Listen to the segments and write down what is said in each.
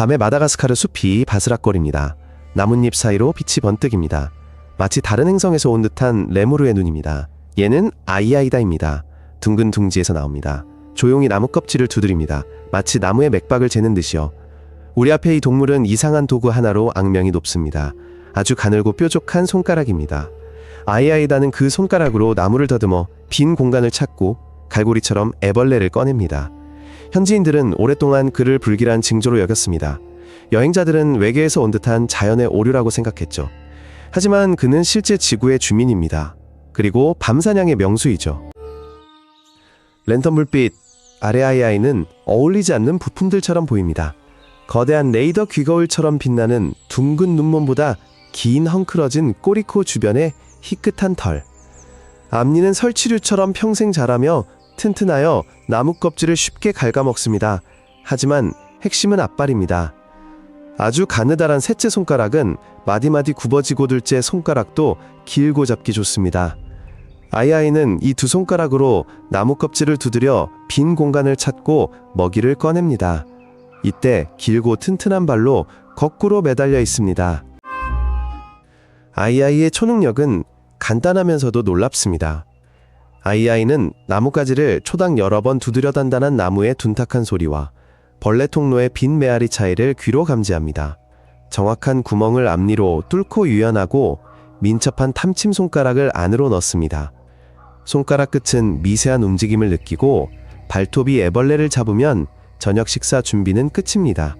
밤에 마다가스카르 숲이 바스락거립니다. 나뭇잎 사이로 빛이 번뜩입니다. 마치 다른 행성에서 온 듯한 레무르의 눈입니다. 얘는 아이아이다입니다. 둥근 둥지에서 나옵니다. 조용히 나무 껍질을 두드립니다. 마치 나무의 맥박을 재는 듯이요. 우리 앞에 이 동물은 이상한 도구 하나로 악명이 높습니다. 아주 가늘고 뾰족한 손가락입니다. 아이아이다는 그 손가락으로 나무를 더듬어 빈 공간을 찾고 갈고리처럼 애벌레를 꺼냅니다. 현지인들은 오랫동안 그를 불길한 징조로 여겼습니다. 여행자들은 외계에서 온 듯한 자연의 오류라고 생각했죠. 하지만 그는 실제 지구의 주민입니다. 그리고 밤사냥의 명수이죠. 랜턴 불빛 아래 아이아이는 어울리지 않는 부품들처럼 보입니다. 거대한 레이더 귀거울처럼 빛나는 둥근 눈몸보다 긴 헝클어진 꼬리코 주변에 희끗한 털. 앞니는 설치류처럼 평생 자라며 튼튼하여 나무 껍질을 쉽게 갉아먹습니다. 하지만 핵심은 앞발입니다. 아주 가느다란 셋째 손가락은 마디마디 굽어지고 둘째 손가락도 길고 잡기 좋습니다. 아이아이는 이 두 손가락으로 나무 껍질을 두드려 빈 공간을 찾고 먹이를 꺼냅니다. 이때 길고 튼튼한 발로 거꾸로 매달려 있습니다. 아이아이의 초능력은 간단하면서도 놀랍습니다. 아이아이는 나뭇가지를 초당 여러 번 두드려 단단한 나무의 둔탁한 소리와 벌레 통로의 빈 메아리 차이를 귀로 감지합니다. 정확한 구멍을 앞니로 뚫고 유연하고 민첩한 탐침 손가락을 안으로 넣습니다. 손가락 끝은 미세한 움직임을 느끼고 발톱이 애벌레를 잡으면 저녁 식사 준비는 끝입니다.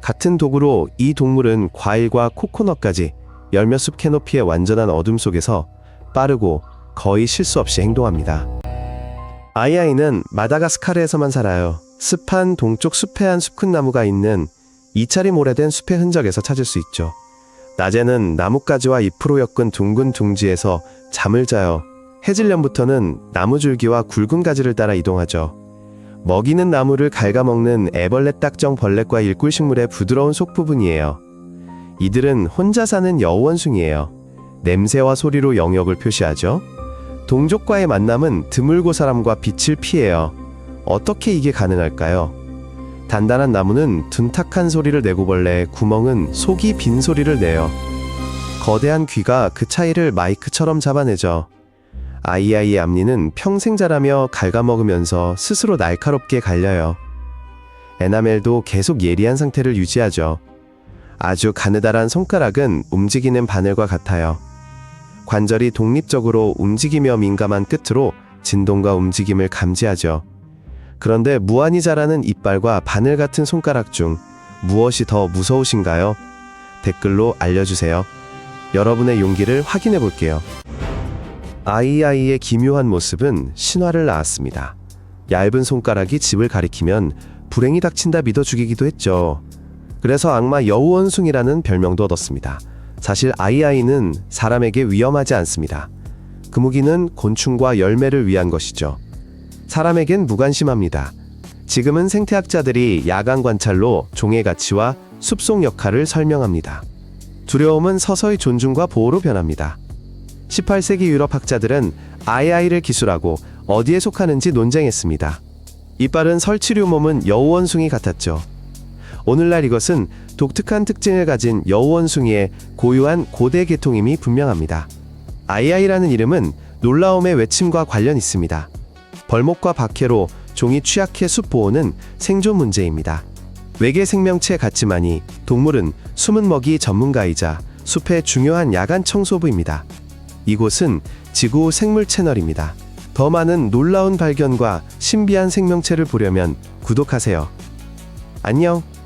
같은 도구로 이 동물은 과일과 코코넛까지 열몇 숲 캐노피의 완전한 어둠 속에서 빠르고 거의 실수 없이 행동합니다. 아이아이는 마다가스카르에서만 살아요. 습한 동쪽 숲해안 숲큰 나무가 있는 이차림 오래된 숲의 흔적에서 찾을 수 있죠. 낮에는 나뭇가지와 잎으로 엮은 둥근 둥지에서 잠을 자요. 해질녘부터는 나무줄기와 굵은 가지를 따라 이동하죠. 먹이는 나무를 갉아먹는 애벌레 딱정 벌레과 일꿀식물의 부드러운 속 부분이에요. 이들은 혼자 사는 여우원숭이에요. 냄새와 소리로 영역을 표시하죠. 동족과의 만남은 드물고 사람과 빛을 피해요. 어떻게 이게 가능할까요? 단단한 나무는 둔탁한 소리를 내고 벌레 구멍은 속이 빈 소리를 내요. 거대한 귀가 그 차이를 마이크처럼 잡아내죠. 아이아이의 앞니는 평생 자라며 갉아먹으면서 스스로 날카롭게 갈려요. 에나멜도 계속 예리한 상태를 유지하죠. 아주 가느다란 손가락은 움직이는 바늘과 같아요. 관절이 독립적으로 움직이며 민감한 끝으로 진동과 움직임을 감지하죠. 그런데 무한히 자라는 이빨과 바늘 같은 손가락 중 무엇이 더 무서우신가요? 댓글로 알려주세요. 여러분의 용기를 확인해 볼게요. 아이아이의 기묘한 모습은 신화를 낳았습니다. 얇은 손가락이 집을 가리키면 불행이 닥친다 믿어 죽이기도 했죠. 그래서 악마 여우원숭이라는 별명도 얻었습니다. 사실 아이아이는 사람에게 위험하지 않습니다. 그 무기는 곤충과 열매를 위한 것이죠. 사람에겐 무관심합니다. 지금은 생태학자들이 야간 관찰로 종의 가치와 숲속 역할을 설명합니다. 두려움은 서서히 존중과 보호로 변합니다. 18세기 유럽 학자들은 아이아이를 기술하고 어디에 속하는지 논쟁했습니다. 이빨은 설치류 몸은 여우원숭이 같았죠. 오늘날 이것은 독특한 특징을 가진 여우원숭이의 고유한 고대 계통임이 분명합니다. 아이아이라는 이름은 놀라움의 외침과 관련 있습니다. 벌목과 박해로 종이 취약해 숲 보호는 생존 문제입니다. 외계 생명체 같지만이 동물은 숨은 먹이 전문가이자 숲의 중요한 야간 청소부입니다. 이곳은 지구 생물 채널입니다. 더 많은 놀라운 발견과 신비한 생명체를 보려면 구독하세요. 안녕!